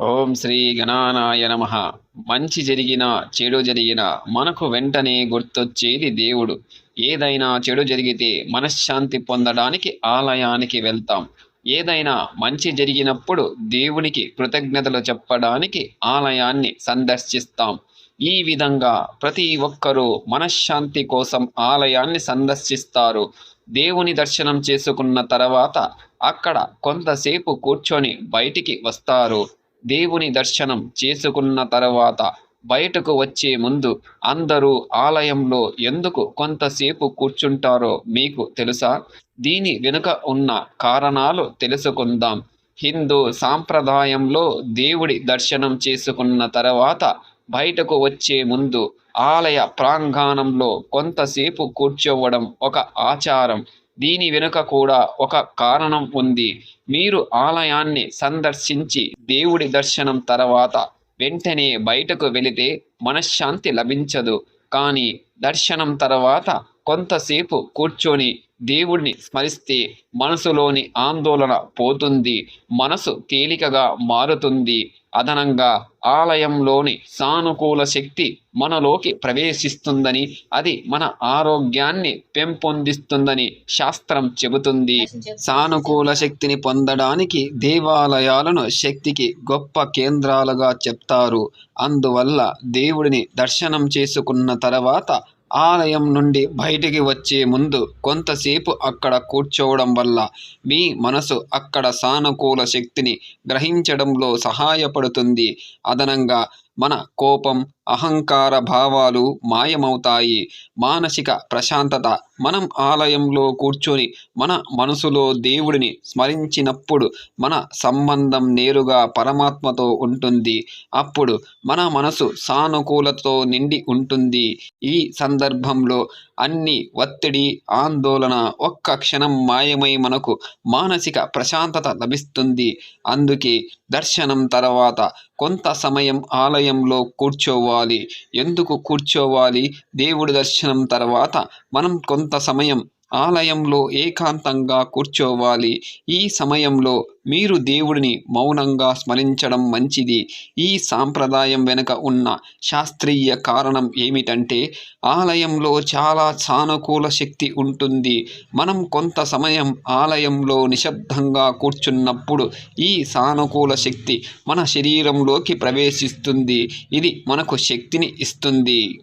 ఓం శ్రీ గణానాయ నమ. మంచి జరిగిన చెడు జరిగిన మనకు వెంటనే గుర్తొచ్చేది దేవుడు. ఏదైనా చెడు జరిగితే మనశ్శాంతి పొందడానికి ఆలయానికి వెళ్తాం. ఏదైనా మంచి జరిగినప్పుడు దేవునికి కృతజ్ఞతలు చెప్పడానికి ఆలయాన్ని సందర్శిస్తాం. ఈ విధంగా ప్రతి ఒక్కరూ మనశ్శాంతి కోసం ఆలయాన్ని సందర్శిస్తారు. దేవుని దర్శనం చేసుకున్న తర్వాత అక్కడ కొంతసేపు కూర్చొని బయటికి వస్తారు. దేవుని దర్శనం చేసుకున్న తర్వాత బయటకు వచ్చే ముందు అందరూ ఆలయంలో ఎందుకు కొంతసేపు కూర్చుంటారో మీకు తెలుసా? దీని వెనుక ఉన్న కారణాలు తెలుసుకుందాం. హిందూ సాంప్రదాయంలో దేవుడి దర్శనం చేసుకున్న తర్వాత బయటకు వచ్చే ముందు ఆలయ ప్రాంగణంలో కొంతసేపు కూర్చోవడం ఒక ఆచారం. దీని వెనుక కూడా ఒక కారణం ఉంది. మీరు ఆలయాన్ని సందర్శించి దేవుడి దర్శనం తర్వాత వెంటనే బయటకు వెళితే మనశ్శాంతి లభించదు. కానీ దర్శనం తర్వాత కొంతసేపు కూర్చొని దేవుడిని స్మరిస్తే మనసులోని ఆందోళన పోతుంది మనసు తేలికగా మారుతుంది. అదనంగా ఆలయంలోని సానుకూల శక్తి మనలోకి ప్రవేశిస్తుందని అది మన ఆరోగ్యాన్ని పెంపొందిస్తుందని శాస్త్రం చెబుతుంది. సానుకూల శక్తిని పొందడానికి దేవాలయాలను శక్తికి గొప్ప కేంద్రాలుగా చెప్తారు. అందువల్ల దేవుడిని దర్శనం చేసుకున్న తర్వాత ఆలయం నుండి బయటికి వచ్చే ముందు కొంతసేపు అక్కడ కూర్చోవడం వల్ల మీ మనసు అక్కడ సానుకూల శక్తిని గ్రహించడంలో సహాయపడుతుంది. అదనంగా మన కోపం అహంకార భావాలు మాయమవుతాయి. మానసిక ప్రశాంతత మనం ఆలయంలో కూర్చొని మన మనసులో దేవుడిని స్మరించినప్పుడు మన సంబంధం నేరుగా పరమాత్మతో ఉంటుంది. అప్పుడు మన మనసు సానుకూలతో నిండి ఉంటుంది. ఈ సందర్భంలో అన్ని ఒత్తిడి ఆందోళన ఒక్క క్షణం మాయమై మనకు మానసిక ప్రశాంతత లభిస్తుంది. అందుకే దర్శనం తర్వాత కొంత సమయం ఆలయంలో కూర్చోవాలి. ఎందుకు కూర్చోవాలి? దేవుడి దర్శనం తర్వాత మనం కొంత సమయం ఆలయంలో ఏకాంతంగా కూర్చోవాలి. ఈ సమయంలో మీరు దేవుడిని మౌనంగా స్మరించడం మంచిది. ఈ సాంప్రదాయం వెనుక ఉన్న శాస్త్రీయ కారణం ఏమిటంటే ఆలయంలో చాలా సానుకూల శక్తి ఉంటుంది. మనం కొంత సమయం ఆలయంలో నిశ్శబ్దంగా కూర్చున్నప్పుడు ఈ సానుకూల శక్తి మన శరీరంలోకి ప్రవేశిస్తుంది. ఇది మనకు శక్తిని ఇస్తుంది.